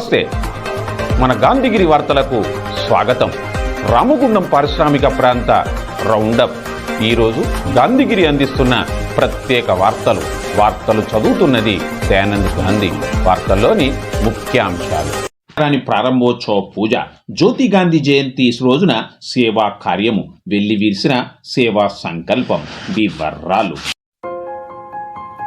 నమస్తే. మన గాంధీగిరి వార్తలకు స్వాగతం. రామగుండం పారిశ్రామిక ప్రాంత రౌండప్. ఈరోజు గాంధీగిరి అందిస్తున్న ప్రత్యేక వార్తలు. వార్తలు చదువుతున్నది దయానంద్ గాంధీ వార్తల్లోని ముఖ్యాంశాలు. రాని ప్రారంభోత్సవ పూజ జ్యోతి గాంధీ జయంతి రోజున సేవా కార్యము వెళ్ళి విరిసిన సేవా సంకల్పం వివర్రాలు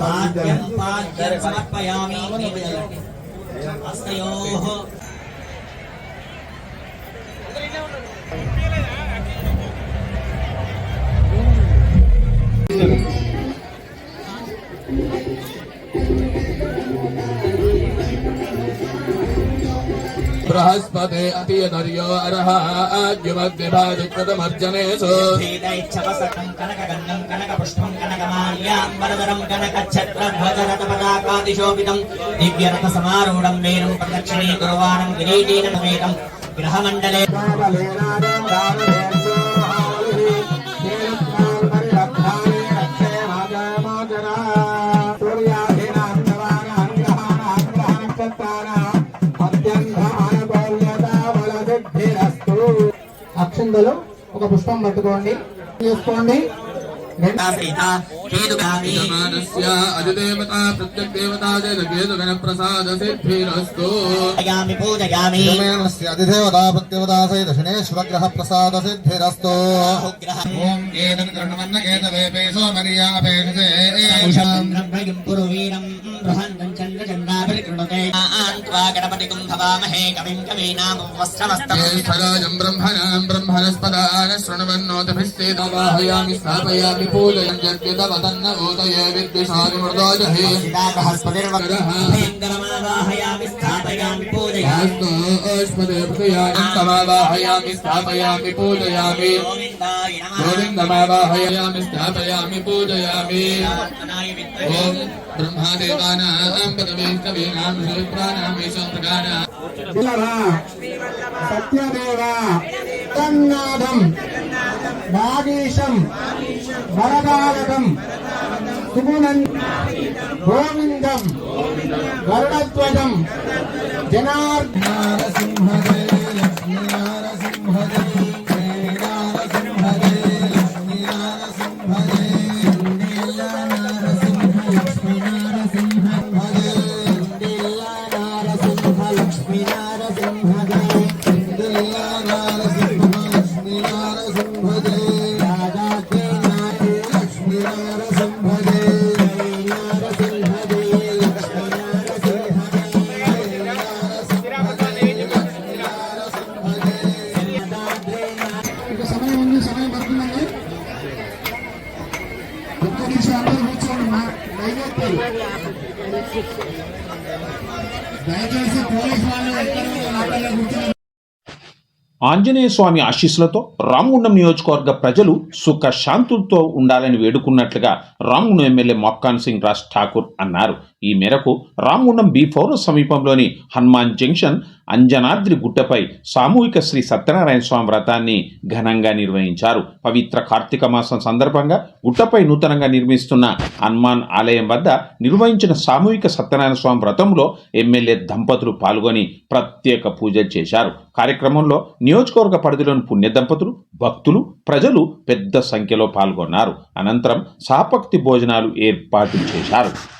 సాధ్యం పాద్యం సమర్పయామి హస్తయోః बृहस्पते अतियनर्यो अर्ह आद्युमद्विभाजिकृतमर्जनेषु भेदैच्छवसकं कनकगन्धं कनकपुष्पं कनकमाल्याम्बरधरं कनकच्छत्रध्वजरथपताकादिशोभितं दिव्यरथसमारूढं वेणुं प्रदक्षिणे गुरुवाणं किरीटेन समेतं కుందలో ఒక పుష్పం పట్టుకోండి. చేసుకోండి हेतुकामी जमानस्य अधिदेवता प्रत्यग्देवता चेदकेतुगणप्रसादसिद्धिरस्तु पूजयामि पूजयामि जमेनस्य अधिदेवता प्रत्यवता चेत् शनेश्वरग्रहप्रसादसिद्धिरस्तु ॐ एतद्गणमन्न केतवेपे सोमर्यापेक्षते पुरुवीरम् बृहन्तं चन्द्रचन्द्राभिकृणुते त्वा गणपतिकुं भवामहे कविं कवीनामुपस्त्रमस्तम् ब्रह्मणां ब्रह्मणस्पदान् शृण्वन्नोतभिस्ते नवाहयामि स्थापयामि पूजयन् यद्यतव तन्न भूतये विद्विषादिमृतोजहि अस्तु ओष्पदे प्रियाणं तमावाहयामि स्थापयामि पूजयामि गोविन्दमावाहयामि स्थापयामि पूजयामि ॐ ब्रह्मादेवानां पदवीकवीनां सुविप्राणां विशप्रकाणां सत्यदेवा तन्नाथम् నాగేశం వరదాయకం సుగుణం గోవిందం గరుడధ్వజం జనార్దన ఇక ఆంజనేయ స్వామి ఆశీస్సులతో రామగుండం నియోజకవర్గ ప్రజలు సుఖ శాంతులతో ఉండాలని వేడుకున్నట్లుగా రామగుండం ఎమ్మెల్యే మొక్కాన్ సింగ్ రాజ్ ఠాకూర్ అన్నారు. ఈ మేరకు రామగుండం బి ఫోర్ సమీపంలోని హనుమాన్ జంక్షన్ అంజనాద్రి గుట్టపై సామూహిక శ్రీ సత్యనారాయణ స్వామి వ్రతాన్ని ఘనంగా నిర్వహించారు. పవిత్ర కార్తీక మాసం సందర్భంగా గుట్టపై నూతనంగా నిర్మిస్తున్న హనుమాన్ ఆలయం వద్ద నిర్వహించిన సామూహిక సత్యనారాయణ స్వామి వ్రతంలో ఎమ్మెల్యే దంపతులు పాల్గొని ప్రత్యేక పూజలు చేశారు. కార్యక్రమంలో నియోజకవర్గ పరిధిలోని పుణ్య దంపతులు భక్తులు ప్రజలు పెద్ద సంఖ్యలో పాల్గొన్నారు. అనంతరం సాపక్తి భోజనాలు ఏర్పాటు చేశారు.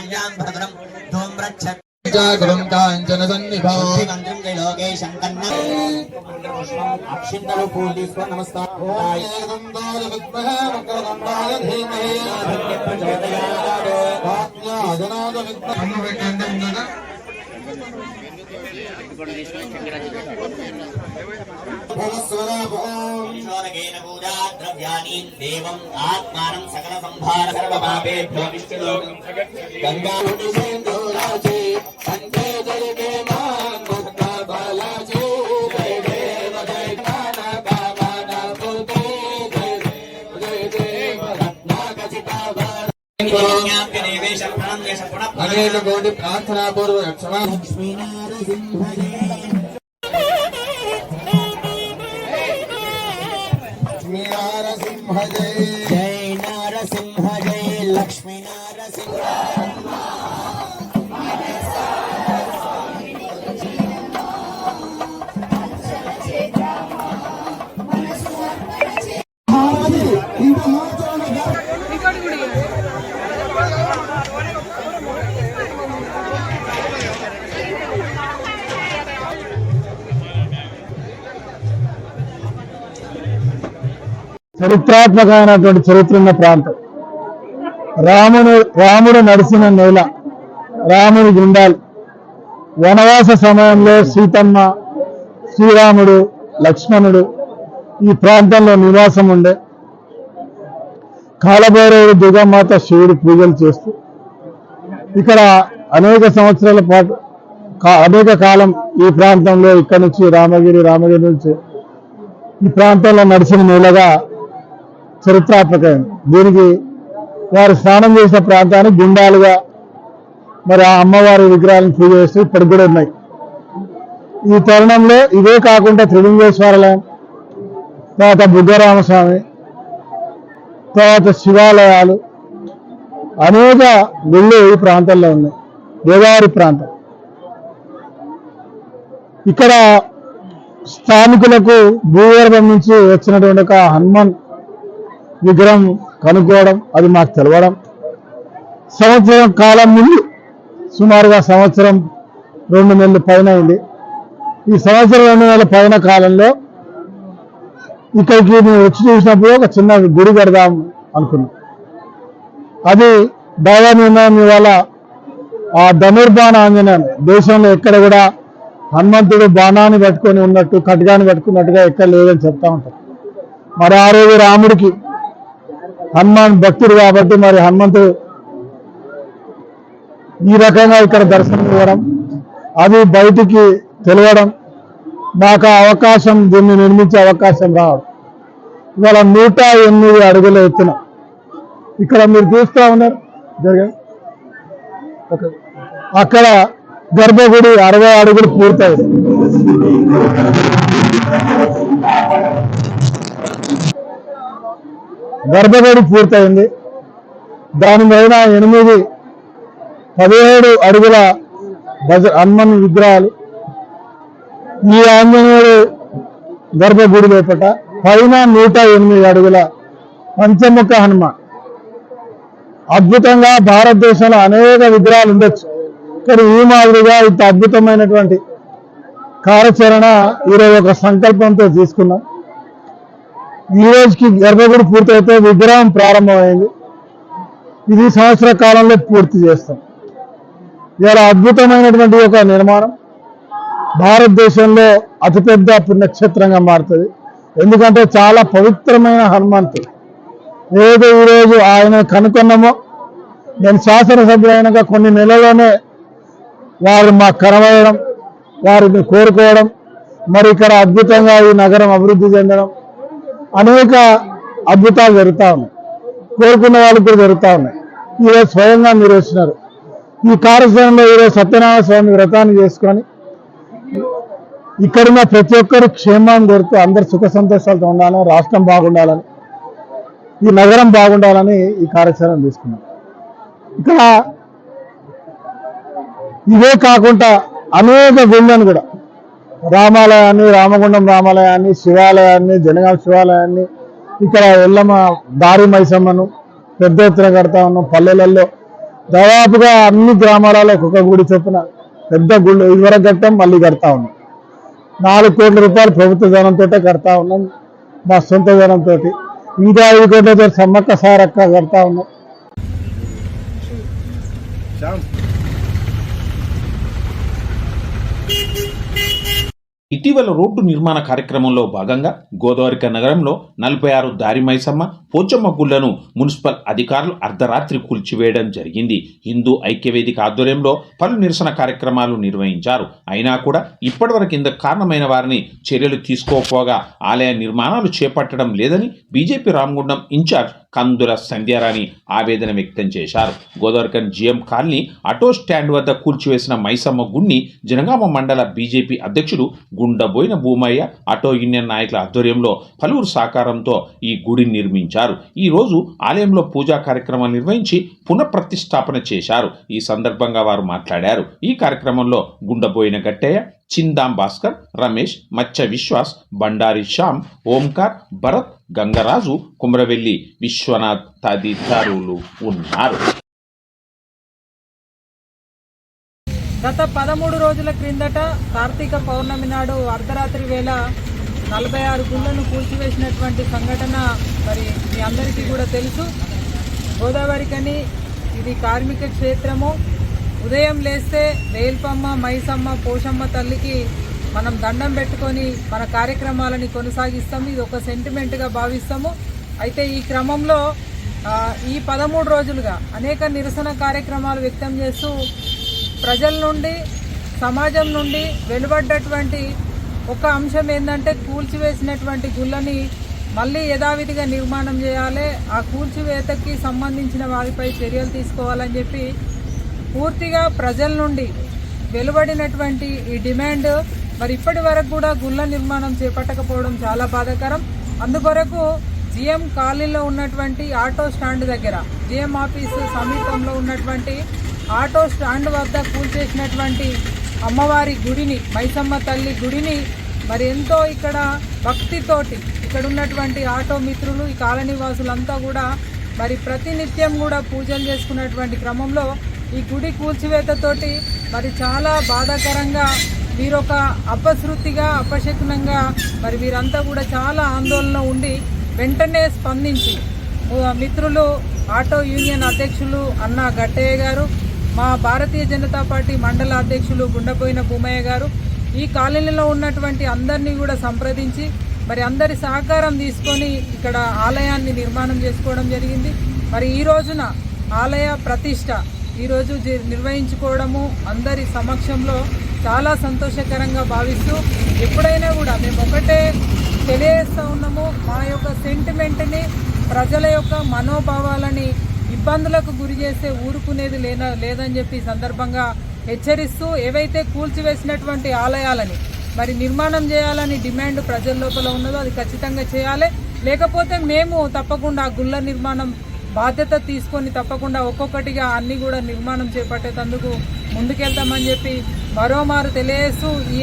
ధూమ్రమాల్యాం భద్రం ధూమ్రచ్చ జాగరం కాంచన సన్నిభో మంత్రం త్రైలోకేశం కన్న పుష్పం అక్షింతలు పూలు తీసుకొని నమస్కారం ఏకదంతాయ విద్మహే వక్రదంతాయ ధీమహి ప్రచోదయాత్ వాజ్ఞాజనాద విద్మహే విశోదకేన పూజా ద్రవ్యాని దేవం ఆత్మానం సకల సంభార సర్వ పాపేభ్యో గంగా అనేక కోటి క్షమా లక్ష్మీ చరిత్రాత్మకమైనటువంటి చరిత్ర ఉన్న ప్రాంతం. రాముడు రాముడు నడిచిన నేల రాముడి గుండాలు. వనవాస సమయంలో సీతమ్మ శ్రీరాముడు లక్ష్మణుడు ఈ ప్రాంతంలో నివాసం ఉండే కాలభైరవుడు దుర్గామాత శివుడు పూజలు చేస్తూ. ఇక్కడ అనేక సంవత్సరాల పాటు అనేక కాలం ఈ ప్రాంతంలో ఇక్కడ నుంచి రామగిరి రామగిరి నుంచి ఈ ప్రాంతంలో నడిచిన నేలగా చరిత్రాత్మకం. దీనికి వారు స్నానం చేసిన ప్రాంతాన్ని గుండాలుగా మరి ఆ అమ్మవారి విగ్రహాలను పూజ చేస్తూ ఇప్పటికి కూడా ఉన్నాయి. ఈ తరుణంలో ఇవే కాకుండా త్రిలింగేశ్వరాలయం తర్వాత బుగ్గరామస్వామి తర్వాత శివాలయాలు అనేక గుళ్ళు ఈ ప్రాంతంలో ఉన్నాయి. గోదావరి ప్రాంతం. ఇక్కడ స్థానికులకు భూగర్భం నుంచి వచ్చినటువంటి ఒక హనుమాన్ విగ్రహం కనుక్కోవడం అది మాకు తెలవడం. సంవత్సరం కాలం ముందు సుమారుగా సంవత్సరం రెండు నెలల పైన అయింది ఈ సంవత్సరం రెండు నెలల పైన కాలంలో ఇక్కడికి మేము వచ్చి చూసినప్పుడు ఒక చిన్న గుడి కడదాం అనుకున్నాం. అది దైవ నిర్ణయం ఇవాళ ఆ ధనుర్బాణ ఆంజనేయం దేశంలో ఎక్కడ కూడా హనుమంతుడు బాణాన్ని పట్టుకొని ఉన్నట్టు ఖడ్గాన్ని పట్టుకున్నట్టుగా ఎక్కడ లేదని చెప్తా ఉంటారు. మరి ఆ రోజు రాముడికి హనుమాన్ భక్తుడు కాబట్టి మరి హనుమంతుడు ఈ రకంగా ఇక్కడ దర్శనం ఇవ్వడం అది బయటికి తెలియడం మాకు ఆ అవకాశం దీన్ని నిర్మించే అవకాశం రావడం. ఇవాళ నూట ఎనిమిది అడుగుల ఎత్తున ఇక్కడ మీరు చూస్తూ ఉన్నారు. జరిగా అక్కడ గర్భగుడి అరవై అడుగులు పూర్తయింది. గర్భగుడి పూర్తయింది. దాని మీద ఎనిమిది పదిహేడు అడుగుల భజ హనుమన్ విగ్రహాలు. ఈ ఆంజనేయుడు గర్భగుడి లోపట పైన నూట ఎనిమిది అడుగుల పంచముఖ హనుమాన్ అద్భుతంగా భారతదేశంలో అనేక విగ్రహాలు ఉండొచ్చు. కానీ ఈ మాదిరిగా ఇంత అద్భుతమైనటువంటి కార్యాచరణ ఈరోజు ఒక సంకల్పంతో తీసుకున్నాం. ఈ రోజుకి గర్భగుడి పూర్తయితే విగ్రహం ప్రారంభమైంది. ఇది సంవత్సర కాలంలో పూర్తి చేస్తాం. ఇలా అద్భుతమైనటువంటి ఒక నిర్మాణం. భారతదేశంలో అతిపెద్ద పుణ్యక్షేత్రంగా మారుతుంది. ఎందుకంటే చాలా పవిత్రమైన హనుమంతుడు. ఏదో ఈరోజు ఆయన కనుక్కున్నామో నేను శాసనసభ్యులైనాక కొన్ని నెలల్లోనే వారు మాకు కనబడడం వారిని కోరుకోవడం మరి ఇక్కడ అద్భుతంగా ఈ నగరం అభివృద్ధి చెందడం అనేక అద్భుతాలు జరుగుతూ ఉన్నాయి. కోరుకున్న వాళ్ళకి కూడా జరుగుతూ ఉన్నాయి. ఈరోజు స్వయంగా మీరు వచ్చినారు. ఈ కార్యక్రమంలో ఈరోజు సత్యనారాయణ స్వామి వ్రతాన్ని చేసుకొని ఇక్కడున్న ప్రతి ఒక్కరు క్షేమాన్ని కోరుతూ అందరు సుఖ సంతోషాలతో ఉండాలని రాష్ట్రం బాగుండాలని ఈ నగరం బాగుండాలని ఈ కార్యక్రమం తీసుకున్నాం. ఇక్కడ ఇవే కాకుండా అనేక గుళ్ళను కూడా రామాలయాన్ని రామగుండం రామాలయాన్ని శివాలయాన్ని జనగాం శివాలయాన్ని ఇక్కడ ఎల్లమ్మ దారి మైసమ్మను పెద్ద ఎత్తున కడతా ఉన్నాం పల్లెలలో దాదాపుగా అన్ని గ్రామాలలో ఒక్కొక్క గుడి చొప్పున పెద్ద గుళ్ళు ఇదివరకు కట్టాం మళ్ళీ కడతా ఉన్నాం. నాలుగు కోట్ల రూపాయలు ప్రభుత్వ ధనంతో కడతా ఉన్నాం మా సొంత ధనంతో ఇంకా ఐదు కోట్లతో సమ్మక్క సారక్క కడతా ఉన్నాం. ఇటీవల రోడ్డు నిర్మాణ కార్యక్రమంలో భాగంగా గోదావరిక నగరంలో నలభై ఆరు దారి మైసమ్మ పోచమ్మ గుళ్ళను మున్సిపల్ అధికారులు అర్ధరాత్రి కూల్చివేయడం జరిగింది. హిందూ ఐక్యవేదిక ఆధ్వర్యంలో పలు నిరసన కార్యక్రమాలు నిర్వహించారు. అయినా కూడా ఇప్పటివరకు ఇందుకు కారణమైన వారిని చర్యలు తీసుకోకపోగా ఆలయ నిర్మాణాలు చేపట్టడం లేదని బీజేపీ రామగుండం ఇన్ఛార్జ్ కందుల సంధ్యారాణి ఆవేదన వ్యక్తం చేశారు. Godavarikhani GM colony auto stand వద్ద కూల్చివేసిన మైసమ్మ గుడిని జనగామ మండల బీజేపీ అధ్యక్షుడు గుండబోయిన భూమయ్య ఆటో యూనియన్ నాయకుల ఆధ్వర్యంలో పలువురు సహకారంతో ఈ గుడిని నిర్మించారు. ఈ రోజు ఆలయంలో పూజా కార్యక్రమాలు నిర్వహించి పునఃప్రతిష్టాపన చేశారు. ఈ సందర్భంగా వారు మాట్లాడారు. ఈ కార్యక్రమంలో గుండబోయిన గట్టయ్య చిందాం భాస్కర్ రమేష్ మచ్చ విశ్వాస్ బండారి శ్యామ్ ఓంకార్ భరత్ గంగరాజు కుమరవెల్లి విశ్వనాథ్ తదితరులు ఉన్నారు. గత పదమూడు రోజుల క్రిందట కార్తీక పౌర్ణమి నాడు అర్ధరాత్రి వేళ నలభై ఆరు గుళ్ళను కూల్చివేసినటువంటి సంఘటన మరి మీ అందరికీ కూడా తెలుసు. గోదావరికని ఇది కార్మిక క్షేత్రము. ఉదయం లేస్తే వేల్పమ్మ మైసమ్మ పోషమ్మ తల్లికి మనం దండం పెట్టుకొని మన కార్యక్రమాలని కొనసాగిస్తాము. ఇది ఒక సెంటిమెంట్గా భావిస్తాము. అయితే ఈ క్రమంలో ఈ పదమూడు రోజులుగా అనేక నిరసన కార్యక్రమాలు వ్యక్తం చేస్తూ ప్రజల నుండి సమాజం నుండి వెలువడ్డటువంటి ఒక అంశం ఏంటంటే కూల్చివేసినటువంటి గుళ్ళని మళ్ళీ యథావిధిగా నిర్మాణం చేయాలి. ఆ కూల్చివేతకి సంబంధించిన వారిపై చర్యలు తీసుకోవాలని చెప్పి పూర్తిగా ప్రజల నుండి వెలువడినటువంటి ఈ డిమాండ్ మరి ఇప్పటి వరకు కూడా గుళ్ళ నిర్మాణం చేపట్టకపోవడం చాలా బాధాకరం. అందుకొరకు జిఎం కాలనీలో ఉన్నటువంటి ఆటో స్టాండ్ దగ్గర జిఎం ఆఫీసు సమీపంలో ఉన్నటువంటి ఆటో స్టాండ్ వద్ద కూల్చేసినటువంటి అమ్మవారి గుడిని మైసమ్మ తల్లి గుడిని మరి ఎంతో ఇక్కడ భక్తితోటి ఇక్కడ ఉన్నటువంటి ఆటో మిత్రులు ఈ కాలనీవాసులంతా కూడా మరి ప్రతినిత్యం కూడా పూజలు చేసుకున్నటువంటి క్రమంలో ఈ గుడి కూల్చివేతతోటి మరి చాలా బాధాకరంగా వీరొక అపశృతిగా అపశకునంగా మరి వీరంతా కూడా చాలా ఆందోళన ఉండి వెంటనే స్పందించి మిత్రులు ఆటో యూనియన్ అధ్యక్షులు అన్న గట్టయ్య గారు మా భారతీయ జనతా పార్టీ మండల అధ్యక్షులు గుండపోయిన భూమయ్య గారు ఈ కాలనీలో ఉన్నటువంటి అందరినీ కూడా సంప్రదించి మరి అందరి సహకారం తీసుకొని ఇక్కడ ఆలయాన్ని నిర్మాణం చేసుకోవడం జరిగింది. మరి ఈ రోజున ఆలయ ప్రతిష్ట ఈరోజు నిర్వహించుకోవడము అందరి సమక్షంలో చాలా సంతోషకరంగా భావిస్తూ ఎప్పుడైనా కూడా మేము ఒకటే తెలియజేస్తూ ఉన్నాము మా యొక్క సెంటిమెంట్ని ప్రజల యొక్క మనోభావాలని ఇబ్బందులకు గురి చేస్తే ఊరుకునేది లేన లేదని చెప్పి సందర్భంగా హెచ్చరిస్తూ ఏవైతే కూల్చివేసినటువంటి ఆలయాలని మరి నిర్మాణం చేయాలని డిమాండ్ ప్రజల లోపల ఉన్నదో అది ఖచ్చితంగా చేయాలి. లేకపోతే మేము తప్పకుండా గుళ్ళ నిర్మాణం బాధ్యత తీసుకొని తప్పకుండా ఒక్కొక్కటిగా అన్ని కూడా నిర్మాణం చేపట్టేటందుకు ముందుకెళ్తామని చెప్పి మరోమారు తెలియజేస్తూ ఈ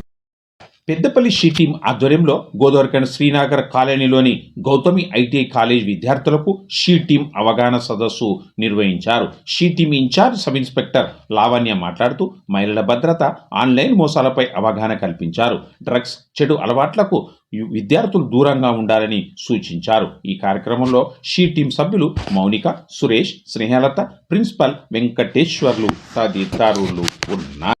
Peddapalli she team ఆధ్వర్యంలో గోదావరికన్ శ్రీనగర్ కాలనీలోని గౌతమి ఐటీఐ కాలేజ్ విద్యార్థులకు షీ టీం అవగాహన సదస్సు నిర్వహించారు. She team in-charge sub inspector Lavanya మాట్లాడుతూ మహిళల భద్రత ఆన్లైన్ మోసాలపై అవగాహన కల్పించారు. డ్రగ్స్ చెడు అలవాట్లకు విద్యార్థులు దూరంగా ఉండాలని సూచించారు. ఈ కార్యక్రమంలో షీ టీం సభ్యులు మౌనిక సురేష్ స్నేహలత ప్రిన్సిపల్ వెంకటేశ్వర్లు తదితరులు ఉన్నారు.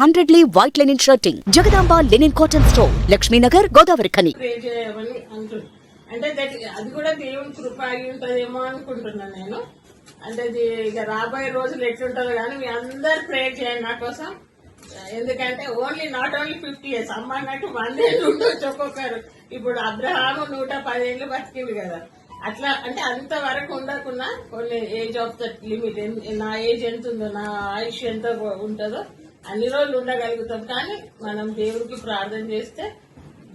hundred lea white linen shirting. Jagadamba linen cotton store. Lakshminagar Godavarikhani. Pray చేయమని అంటే అది కూడా దేవుని కృప అయి ఉంటుందేమో అనుకుంటున్నాను నేను. అంటే అది ఇక రాబోయే రోజులు ఎట్లుంటుందో కానీ మీ అందరు ప్రేర్ చేయండి నా కోసం. ఎందుకంటే only not only fifty years అమ్మ అన్నట్టు వంద ఏళ్ళు ఉండొచ్చు ఒక్కొక్కరు. ఇప్పుడు అబ్రహాము నూట పదేళ్ళు బతికింది కదా. అట్లా అంటే అంతవరకు ఉండకుండా ఉండకున్నా కొన్ని ఏజ్ ఆఫ్ ద లిమిట్ నా ఏజ్ ఎంత ఉందో నా ఆయుష్ ఎంత ఉంటుందో అన్ని రోజులు ఉండగలుగుతాం. కానీ మనం దేవుడికి ప్రార్థన చేస్తే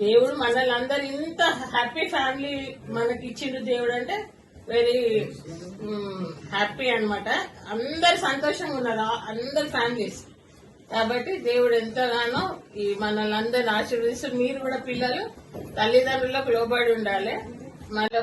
దేవుడు మనల్ని అందరు ఇంత హ్యాపీ ఫ్యామిలీ మనకి ఇచ్చిండు దేవుడు అంటే వెరీ హ్యాపీ అన్నమాట. అందరు సంతోషంగా ఉన్నారు. అందరు ఫ్యామిలీస్ కాబట్టి దేవుడు ఎంతగానో ఈ మనల్ని అందరిని ఆశీర్వదిస్తూ మీరు కూడా పిల్లలు తల్లిదండ్రులకు లోబడి ఉండాలి. మళ్ళీ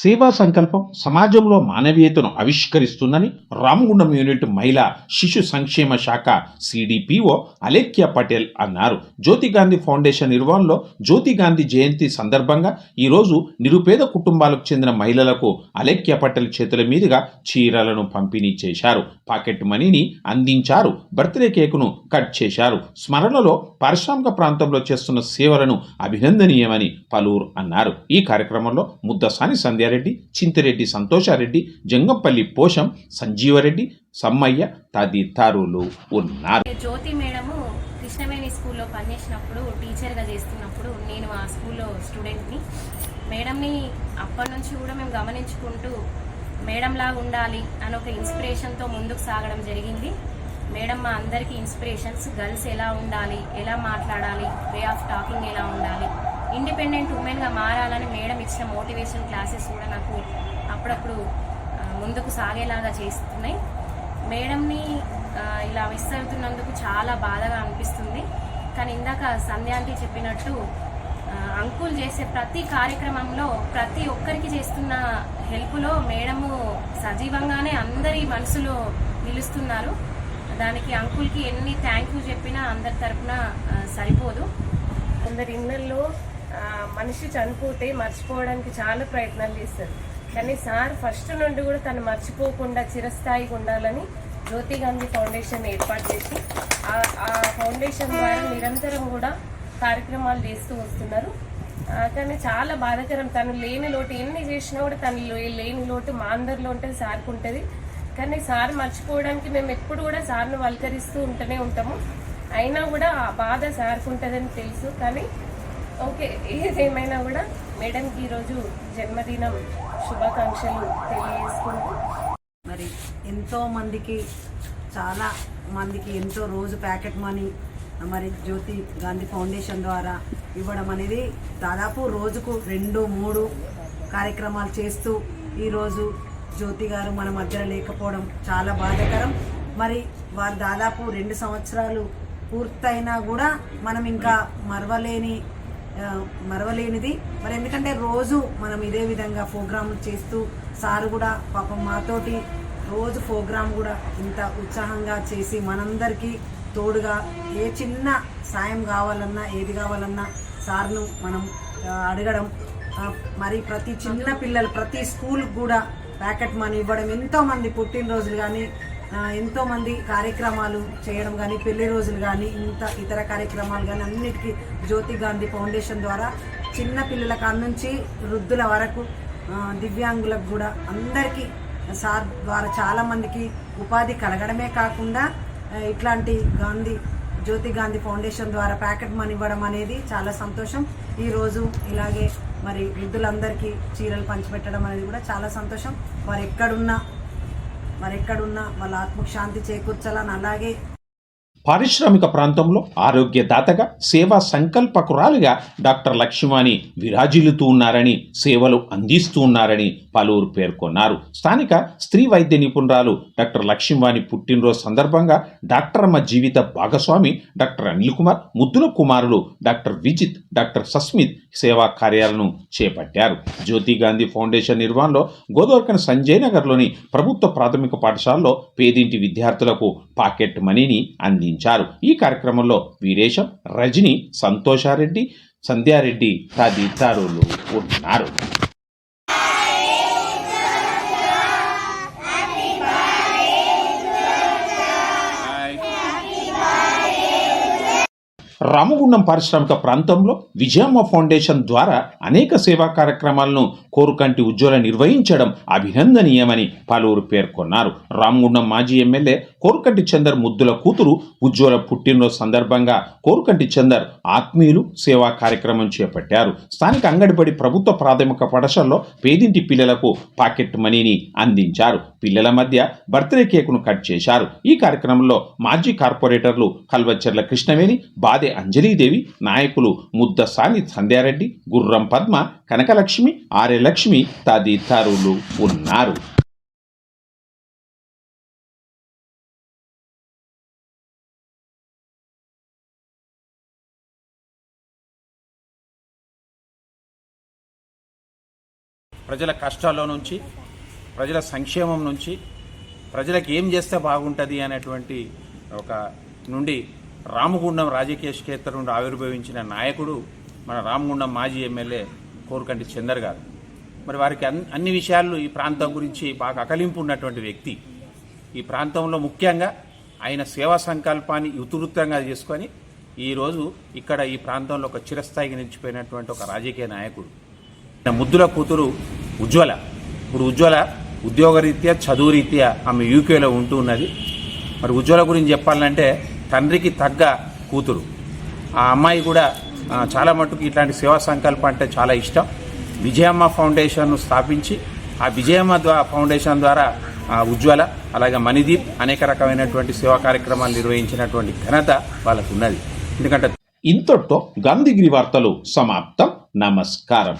సేవా సంకల్పం సమాజంలో మానవీయతను ఆవిష్కరిస్తుందని రామగుండం యూనిట్ మహిళా శిశు సంక్షేమ శాఖ సిడిపిఓ అలేఖ్య పటేల్ అన్నారు. జ్యోతి గాంధీ ఫౌండేషన్ నిర్వహణలో జ్యోతి గాంధీ జయంతి సందర్భంగా ఈరోజు నిరుపేద కుటుంబాలకు చెందిన మహిళలకు అలేఖ్య పటేల్ చేతుల మీదుగా చీరలను పంపిణీ చేశారు. పాకెట్ మనీని అందించారు. బర్త్డే కేకును కట్ చేశారు. స్మరణలో పారిశ్రామిక ప్రాంతంలో చేస్తున్న సేవలను అభినందనీయమని పలువురు అన్నారు. ఈ కార్యక్రమంలో ముద్దసాని సంధ్య సంధ్యారెడ్డి చింతిరెడ్డి సంతోషారెడ్డి జంగంపల్లి పోషం సంజీవరెడ్డి సమ్మయ్య తదితరులు ఉన్నారు. జ్యోతి మేడము కృష్ణవేణి స్కూల్లో పనిచేసినప్పుడు టీచర్గా చేస్తున్నప్పుడు నేను ఆ స్కూల్లో స్టూడెంట్ని. మేడంని అప్పటి నుంచి కూడా మేము గమనించుకుంటూ మేడంలా ఉండాలి అని ఒక ఇన్స్పిరేషన్తో ముందుకు సాగడం జరిగింది. మేడం మా అందరికీ ఇన్స్పిరేషన్స్ గర్ల్స్ ఎలా ఉండాలి ఎలా మాట్లాడాలి వే ఆఫ్ టాకింగ్ ఎలా ఉండాలి ఇండిపెండెంట్ ఉమెన్గా మారాలని మేడం ఇచ్చిన మోటివేషన్ క్లాసెస్ కూడా నాకు అప్పుడప్పుడు ముందుకు సాగేలాగా చేస్తున్నాయి. మేడంని ఇలా మిస్ అవుతున్నందుకు చాలా బాధగా అనిపిస్తుంది. కానీ ఇందాక సంధ్యాంటి చెప్పినట్టు అంకుల్ చేసే ప్రతి కార్యక్రమంలో ప్రతి ఒక్కరికి చేస్తున్న హెల్ప్లో మేడము సజీవంగానే అందరి మనసులో నిలుస్తున్నారు. దానికి అంకుల్కి ఎన్ని థ్యాంక్ యూ చెప్పినా అందరి తరఫున సరిపోదు. అందరి ఇళ్ళల్లో మనిషి చనిపోతే మర్చిపోవడానికి చాలా ప్రయత్నాలు చేస్తారు. కానీ సార్ ఫస్ట్ నుండి కూడా తను మర్చిపోకుండా చిరస్థాయిగా ఉండాలని జ్యోతి గాంధీ ఫౌండేషన్ ఏర్పాటు చేసి ఆ- ఫౌండేషన్ ద్వారా నిరంతరం కూడా కార్యక్రమాలు చేస్తూ వస్తున్నారు. కానీ చాలా బాధాకరం. తను లేని లోటు ఎన్ని చేసినా కూడా తను లే- లేని లోటు మా అందరిలో ఉంటుంది సార్కు ఉంటుంది. కానీ సార్ మర్చిపోవడానికి మేము ఎప్పుడు కూడా సార్ను వల్కరిస్తూ ఉంటూనే ఉంటాము. అయినా కూడా ఆ బాధ సార్కు ఉంటుందని తెలుసు. కానీ ఓకే ఏదేమైనా కూడా మేడంకి ఈరోజు జన్మదినం శుభాకాంక్షలు తెలియజేసుకుంటూ. మరి ఎంతో మందికి చాలా మందికి ఎంతో రోజు ప్యాకెట్ మనీ మరి జ్యోతి గాంధీ ఫౌండేషన్ ద్వారా ఇవ్వడం అనేది దాదాపు రోజుకు రెండు మూడు కార్యక్రమాలు చేస్తూ ఈరోజు జ్యోతి గారు మన మధ్యలో లేకపోవడం చాలా బాధాకరం. మరి వారు దాదాపు రెండు సంవత్సరాలు పూర్తయినా కూడా మనం ఇంకా మరవలేని మరవలేనిది. మరి ఎందుకంటే రోజు మనం ఇదే విధంగా ప్రోగ్రామ్ చేస్తూ సార్ కూడా పాపం మాతోటి రోజు ప్రోగ్రామ్ కూడా ఇంత ఉత్సాహంగా చేసి మనందరికీ తోడుగా ఏ చిన్న సాయం కావాలన్నా ఏది కావాలన్నా సార్ను మనం అడగడం. మరి ప్రతి చిన్న పిల్లలు ప్రతి స్కూల్ కూడా ప్యాకెట్ మనీ ఇవ్వడం. ఎంతోమంది పుట్టినరోజులు కానీ ఎంతో మంది కార్యక్రమాలు చేయడం కానీ పెళ్ళి రోజులు కానీ ఇంత ఇతర కార్యక్రమాలు కానీ అన్నిటికీ జ్యోతి గాంధీ ఫౌండేషన్ ద్వారా చిన్న పిల్లల కాడ నుంచి వృద్ధుల వరకు దివ్యాంగులకు కూడా అందరికీ సార్ ద్వారా చాలా మందికి ఉపాధి కలగడమే కాకుండా ఇట్లాంటి గాంధీ జ్యోతి గాంధీ ఫౌండేషన్ ద్వారా ప్యాకెట్ మనీ ఇవ్వడం అనేది చాలా సంతోషం. ఈరోజు ఇలాగే మరి వృద్ధులందరికీ చీరలు పంచిపెట్టడం అనేది కూడా చాలా సంతోషం. వారు ఎక్కడున్నా మరి ఎక్కడున్నా వాళ్ళ ఆత్మకు శాంతి చేకూర్చాలని అలాగే పారిశ్రామిక ప్రాంతంలో ఆరోగ్యదాతగా సేవా సంకల్పకురాలిగా డాక్టర్ లక్ష్మివాణి విరాజిల్లుతూ ఉన్నారని సేవలు అందిస్తూ ఉన్నారని పలువురు పేర్కొన్నారు. స్థానిక స్త్రీ వైద్య నిపుణురాలు డాక్టర్ లక్ష్మీవాణి పుట్టినరోజు సందర్భంగా డాక్టర్ అమ్మ జీవిత భాగస్వామి డాక్టర్ అనిల్ కుమార్ ముద్దుల కుమారులు డాక్టర్ విజిత్ డాక్టర్ సస్మిత్ సేవా కార్యాలను చేపట్టారు. జ్యోతి గాంధీ ఫౌండేషన్ నిర్వహణలో గోదావరికన్ సంజయ్ నగర్లోని ప్రభుత్వ ప్రాథమిక పాఠశాలలో పేదింటి విద్యార్థులకు పాకెట్ మనీని అందించారు ఈ కార్యక్రమంలో వీరేశం రజని సంతోషారెడ్డి సంధ్యారెడ్డి తదితరులు ఉన్నారు. రామగుండం పారిశ్రామిక ప్రాంతంలో విజయమ్మ ఫౌండేషన్ ద్వారా అనేక సేవా కార్యక్రమాలను కోరుకంటి ఉజ్వల నిర్వహించడం అభినందనీయమని పలువురు పేర్కొన్నారు. రామగుండం మాజీ ఎమ్మెల్యే కోరుకంటి చందర్ ముద్దుల కూతురు ఉజ్వల పుట్టినరోజు సందర్భంగా కోరుకంటి చందర్ ఆత్మీయులు సేవా కార్యక్రమం చేపట్టారు. స్థానిక అంగడిపడి ప్రభుత్వ ప్రాథమిక పాఠశాలలో పేదింటి పిల్లలకు పాకెట్ మనీని అందించారు. పిల్లల మధ్య బర్త్డే కేకును కట్ చేశారు. ఈ కార్యక్రమంలో మాజీ కార్పొరేటర్లు కల్వచ్చర్ల కృష్ణవేణి బాదే అంజలీదేవి నాయకులు ముద్దసాని సంధ్యారెడ్డి గుర్రం పద్మ కనకలక్ష్మి ఆర్యలక్ష్మి తదితరులు ఉన్నారు. ప్రజల కష్టాల్లో నుంచి ప్రజల సంక్షేమం నుంచి ప్రజలకు ఏం చేస్తే బాగుంటుంది అనేటువంటి ఒక నుండి రామగుండం రాజకీయ క్షేత్రం నుండి ఆవిర్భవించిన నాయకుడు మన రామగుండం మాజీ ఎమ్మెల్యే కోరుకంటి చందర్ గారు. మరి వారికి అన్ని విషయాలు ఈ ప్రాంతం గురించి బాగా అకలింపు ఉన్నటువంటి వ్యక్తి. ఈ ప్రాంతంలో ముఖ్యంగా ఆయన సేవా సంకల్పాన్ని ఉతువృత్తంగా చేసుకొని ఈరోజు ఇక్కడ ఈ ప్రాంతంలో ఒక చిరస్థాయికి నిలిచిపోయినటువంటి ఒక రాజకీయ నాయకుడు. నా ముద్దుల కూతురు ఉజ్వల. ఇప్పుడు ఉజ్వల ఉద్యోగరీత్యా చదువు రీత్యా ఆమె యూకేలో ఉంటూ ఉన్నది. మరి ఉజ్వల గురించి చెప్పాలంటే తండ్రికి తగ్గ కూతురు. ఆ అమ్మాయి కూడా చాలా మటుకు ఇట్లాంటి సేవా సంకల్పం అంటే చాలా ఇష్టం. విజయమ్మ ఫౌండేషన్ను స్థాపించి ఆ విజయమ్మ ద్వారా ఫౌండేషన్ ద్వారా ఆ, ఉజ్వల అలాగే మణిదీప్ అనేక రకమైనటువంటి సేవా కార్యక్రమాలు నిర్వహించినటువంటి ఘనత వాళ్ళకు ఉన్నది ఎందుకంటే ఇంతటితో గాంధీగిరి వార్తలు సమాప్తం. నమస్కారం.